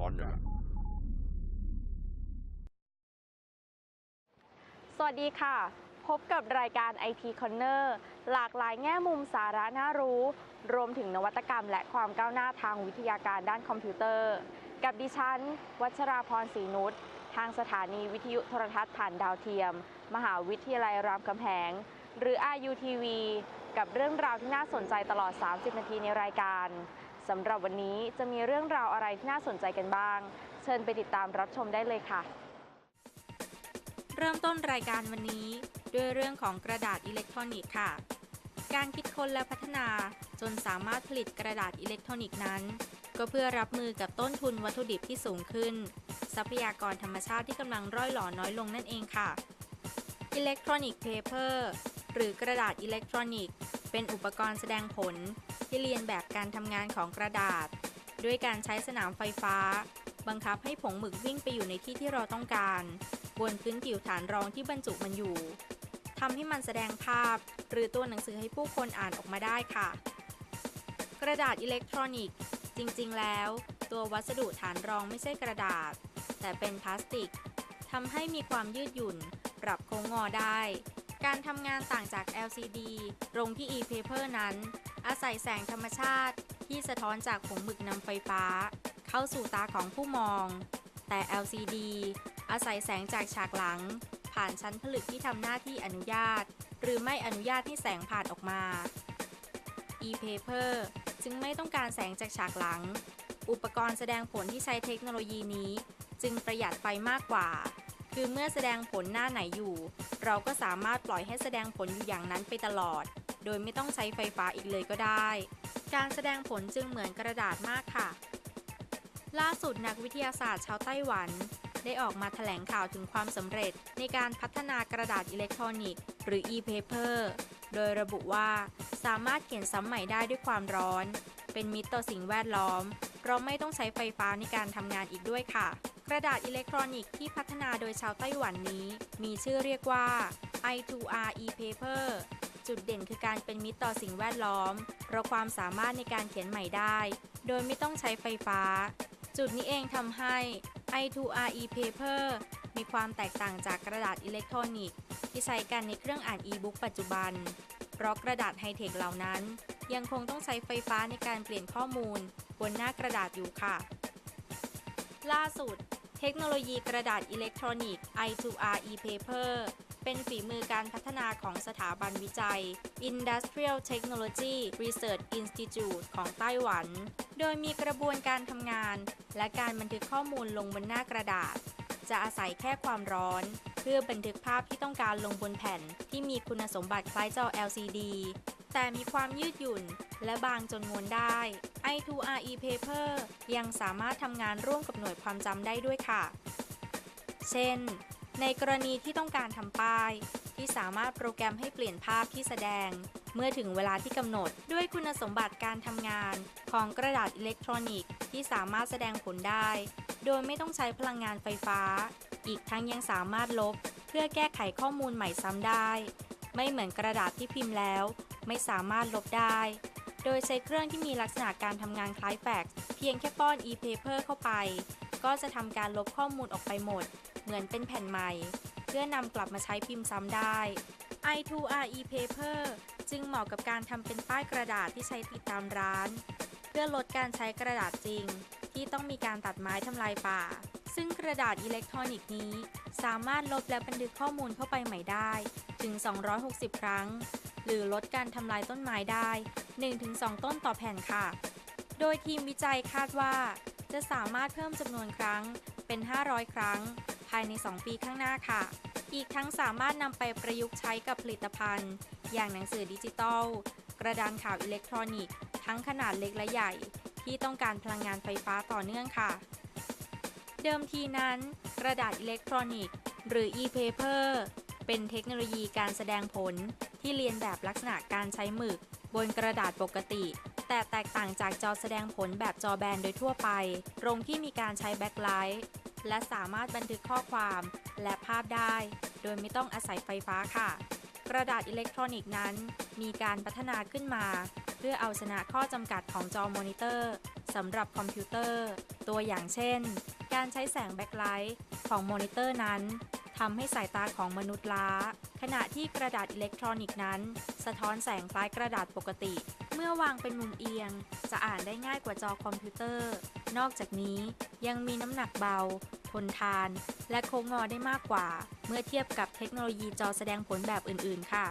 ก่อนเนี่ยสวัสดีค่ะ พบกับรายการ IT Corner หลากหลายแง่มุมสาระน่ารู้ รวมถึงนวัตกรรมและความก้าวหน้าทางวิทยาการด้านคอมพิวเตอร์ กับดิฉัน วัชราพรศรีนุชทางสถานีวิทยุโทรทัศน์ผ่านดาวเทียม มหาวิทยาลัยรามคำแหง หรือ RUTV กับเรื่องราวที่น่าสนใจตลอด 30 นาทีในรายการ สำหรับวันนี้จะมีเรื่องราวอะไรที่น่าสนใจกันบ้าง เชิญไปติดตามรับชมได้เลยค่ะ เริ่มต้นรายการวันนี้ ด้วยเรื่องของกระดาษอิเล็กทรอนิกส์ค่ะ การคิดค้นและพัฒนาจนสามารถผลิตกระดาษอิเล็กทรอนิกส์นั้น ก็เพื่อรับมือกับต้นทุนวัตถุดิบที่สูงขึ้น ทรัพยากรธรรมชาติที่กำลังร่อยหล่อน้อยลงนั่นเองค่ะอิเล็กทรอนิกส์เพเปอร์หรือกระดาษอิเล็กทรอนิกส์เป็นอุปกรณ์แสดงผล ที่เรียนแบบการทำงานของกระดาษ ด้วยการใช้สนามไฟฟ้า บังคับให้ผงหมึกวิ่งไปอยู่ในที่ที่เราต้องการ บนพื้นผิวฐานรองที่บรรจุมันอยู่ทำให้มันแสดงภาพ หรือตัวหนังสือให้ผู้คนอ่านออกมาได้ค่ะ กระดาษอิเล็กทรอนิกส์ จริง ๆ แล้ว ตัววัสดุฐานรองไม่ใช่กระดาษ แต่เป็นพลาสติกทำให้มีความยืดหยุ่น ปรับโค้งงอได้ การทำงานต่างจาก LCD ตรงที่ e-paper นั้น อาศัยแสงธรรมชาติที่สะท้อนจากผงหมึกนำไฟฟ้า เข้าสู่ตาของผู้มอง แต่ LCD อาศัยแสงจากฉากหลัง ผ่านชั้นผลึกที่ทำหน้าที่อนุญาต หรือไม่อนุญาตให้แสงผ่านออกมา e-paper จึงไม่ต้องการแสงจากฉากหลัง อุปกรณ์แสดงผลที่ใช้เทคโนโลยีนี้ จึงประหยัดไฟมากกว่า คือเมื่อแสดงผลหน้าไหนอยู่ เราก็สามารถปล่อยให้แสดงผลอยู่อย่างนั้นไปตลอด โดยไม่ต้องใช้ไฟฟ้าอีกเลยก็ได้ การแสดงผลจึงเหมือนกระดาษมากค่ะ ล่าสุดนักวิทยาศาสตร์ชาวไต้หวัน ได้ออกมาแถลงข่าวถึงความสำเร็จในการพัฒนากระดาษอิเล็กทรอนิกส์หรือ e-paper โดยระบุว่าสามารถเขียนซ้ำใหม่ได้ด้วยความร้อน เป็นมิตรต่อสิ่งแวดล้อม เพราะไม่ต้องใช้ไฟฟ้าในการทำงานอีกด้วยค่ะ กระดาษอิเล็กทรอนิกส์ที่พัฒนาโดยชาวไต้หวันนี้ มีชื่อเรียกว่า i2r e-paper จุดเด่นคือการเป็นมิตรต่อสิ่งแวดล้อม เพราะความสามารถในการเขียนใหม่ได้ โดยไม่ต้องใช้ไฟฟ้า จุดนี้เองทำให้ i2r e-paper มีความแตกต่างจากกระดาษอิเล็กทรอนิกส์ที่ใช้กันในเครื่องอ่านอีบุ๊กปัจจุบัน เพราะกระดาษไฮเทคเหล่านั้น ยังคงต้องใช้ไฟฟ้าในการเปลี่ยนข้อมูล บนหน้ากระดาษอยู่ค่ะ ล่าสุด เทคโนโลยีกระดาษอิเล็กทรอนิกส์ i2r e-paper เป็นฝีมือการพัฒนาของสถาบันวิจัย Industrial Technology Research Institute ของไต้หวัน โดยมีกระบวนการทำงาน และการบันทึกข้อมูลลงบนหน้ากระดาษ จะอาศัยแค่ความร้อน เพื่อบันทึกภาพที่ต้องการลงบนแผ่น ที่มีคุณสมบัติคล้ายจอ LCD แต่มีความยืดหยุ่น และบางจนม้วนได้ i2r e-paper ยังสามารถทำงานร่วมกับหน่วยความจำได้ด้วยค่ะ เช่น ในกรณีที่ต้องการทำป้าย ที่สามารถโปรแกรมให้เปลี่ยนภาพที่แสดง เมื่อถึงเวลาที่กำหนดด้วยคุณสมบัติการทำงาน ของกระดาษอิเล็กทรอนิกส์ที่สามารถแสดงผลได้ โดยไม่ต้องใช้พลังงานไฟฟ้า อีกทั้งยังสามารถลบ เพื่อแก้ไขข้อมูลใหม่ซ้ำได้ ไม่เหมือนกระดาษที่พิมพ์แล้ว ไม่สามารถลบได้ โดยใช้เครื่องที่มีลักษณะการทำงานคล้ายแฟกซ์เพียงแค่ป้อน e-paper เข้าไป ก็จะทำการลบข้อมูลออกไปหมด เหมือนเป็นแผ่นใหม่ เพื่อนำกลับมาใช้พิมพ์ซ้ำได้ i2r e-paper จึงเหมาะกับการทำเป็นป้ายกระดาษที่ใช้ติดตามร้าน เพื่อลดการใช้กระดาษจริง ที่ต้องมีการตัดไม้ทำลายป่า ซึ่งกระดาษอิเล็กทรอนิกส์นี้ สามารถลบและบันทึกข้อมูลเข้าไปใหม่ได้ ถึง 260 ครั้ง หรือลดการทำลายต้นไม้ได้ 1-2 ต้นต่อแผ่นค่ะ โดยทีมวิจัยคาดว่า จะสามารถเพิ่มจำนวนครั้งเป็น 500 ครั้ง ภายใน 2 ปีข้างหน้าค่ะ อีกทั้งสามารถนำไปประยุกต์ใช้กับผลิตภัณฑ์ อย่างหนังสือดิจิตอลกระดานข่าวอิเล็กทรอนิกส์ทั้งขนาดเล็กและใหญ่ ที่ต้องการพลังงานไฟฟ้าต่อเนื่องค่ะ เดิมทีนั้น กระดาษอิเล็กทรอนิกส์ หรือ e-paper เป็นเทคโนโลยีการแสดงผลที่เรียนแบบลักษณะการใช้หมึก บนกระดาษปกติ แต่แตกต่างจากจอแสดงผลแบบจอแบนโดยทั่วไป ตรงที่มีการใช้แบ็คไลท์ และสามารถบันทึกข้อความและภาพได้ โดยไม่ต้องอาศัยไฟฟ้าค่ะ กระดาษอิเล็กทรอนิกส์นั้น มีการพัฒนาขึ้นมา เพื่อเอาชนะข้อจำกัดของจอมอนิเตอร์สำหรับคอมพิวเตอร์ ตัวอย่างเช่น การใช้แสงแบ็คไลท์ของมอนิเตอร์นั้นทำให้สายตาของมนุษย์ล้า ขณะที่กระดาษอิเล็กทรอนิกส์นั้น สะท้อนแสงคล้ายกระดาษปกติ เมื่อวางเป็นมุมเอียง จะอ่านได้ง่ายกว่าจอคอมพิวเตอร์ นอกจากนี้ยังมีน้ำหนักเบา ทนทาน และโค้งงอได้มากกว่า เมื่อเทียบกับเทคโนโลยีจอแสดงผลแบบอื่น ๆ ค่ะ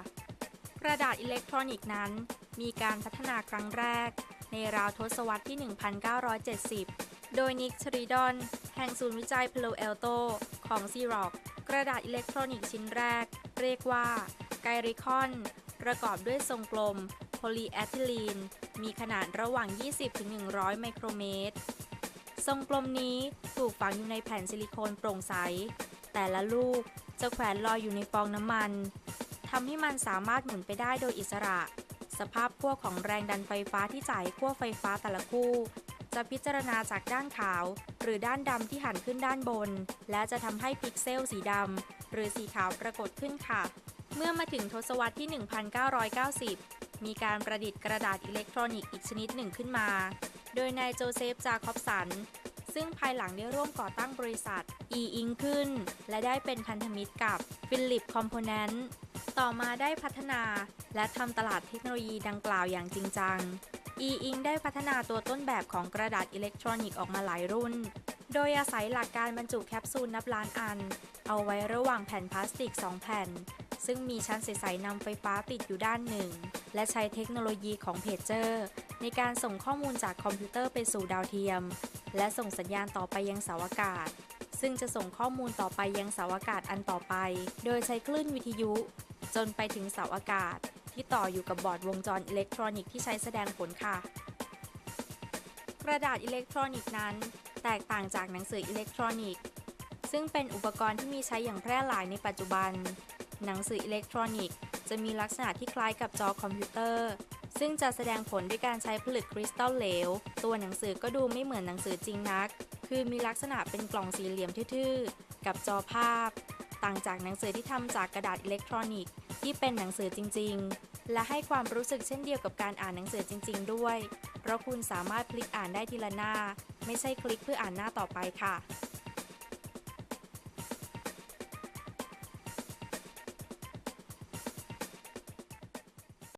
กระดาษอิเล็กทรอนิกส์นั้น มีการพัฒนาครั้งแรก ในราวทศวรรษที่ 1970 โดยนิกชริดอนแห่งศูนย์วิจัยพโลเอลโตของซีร็อกกระดาษอิเล็กทรอนิกส์ชิ้นแรก เรียกว่าไกริคอน ประกอบด้วยทรงกลม โพลีแอทิลีน มีขนาดระหว่าง 20-100 ไมโครเมตร ทรงกลมนี้ถูกฝังอยู่ในแผ่นซิลิโคนโปร่งใส แต่ละลูกจะแขวนลอยอยู่ในฟองน้ำมันทำให้มันสามารถหมุนไปได้โดยอิสระ สภาพขั้วของแรงดันไฟฟ้าที่จ่ายขั้วไฟฟ้าแต่ละคู่ จะพิจารณาจากด้านขาว หรือด้านดำที่หันขึ้นด้านบน และจะทำให้พิกเซลสีดำหรือสีขาวปรากฏขึ้นค่ะ เมื่อมาถึงทศวรรษที่ 1990 มีการประดิษฐ์กระดาษอิเล็กทรอนิกส์อีกชนิดหนึ่งขึ้นมา โดยนายโจเซฟ จาคอบสัน ซึ่งภายหลังได้ร่วมก่อตั้งบริษัท e-ink ขึ้น และได้เป็นพันธมิตรกับ Philip Component ต่อมาได้พัฒนาและทำตลาดเทคโนโลยีดังกล่าวอย่างจริงจัง e-ink ได้พัฒนาตัวต้นแบบของกระดาษอิเล็กทรอนิกส์ออกมาหลายรุ่น โดยอาศัยหลักการบรรจุแคปซูลนับล้านอัน เอาไว้ระหว่างแผ่นพลาสติก 2 แผ่น ซึ่งมีชั้นใสๆนำไฟฟ้าติดอยู่ด้านหนึ่ง และใช้เทคโนโลยีของเพจเจอร์ ในการส่งข้อมูลจากคอมพิวเตอร์ไปสู่ดาวเทียม และส่งสัญญาณต่อไปยังเสาอากาศ ซึ่งจะส่งข้อมูลต่อไปยังเสาอากาศอันต่อไป โดยใช้คลื่นวิทยุ จนไปถึงเสาอากาศ ที่ต่ออยู่กับบอร์ดวงจรอิเล็กทรอนิกส์ที่ใช้แสดงผลค่ะ กระดาษอิเล็กทรอนิกส์นั้น แตกต่างจากหนังสืออิเล็กทรอนิกส์ซึ่งเป็นอุปกรณ์ที่มีใช้อย่างแพร่หลายในปัจจุบัน หนังสืออิเล็กทรอนิกส์จะมีลักษณะที่คล้ายกับจอคอมพิวเตอร์ ซึ่งจะแสดงผลด้วยการใช้ผลึกคริสตัลเหลว ตัวหนังสือก็ดูไม่เหมือนหนังสือจริงนัก คือมีลักษณะเป็นกล่องสี่เหลี่ยมทื่อๆ กับจอภาพ ต่างจากหนังสือที่ทำจากกระดาษอิเล็กทรอนิกส์ที่เป็นหนังสือจริง ๆ และให้ความรู้สึกเช่นเดียวกับการอ่านหนังสือจริง ๆ ด้วย เพราะคุณสามารถพลิกอ่านได้ทีละหน้า ไม่ใช่คลิกเพื่ออ่านหน้าต่อไปค่ะ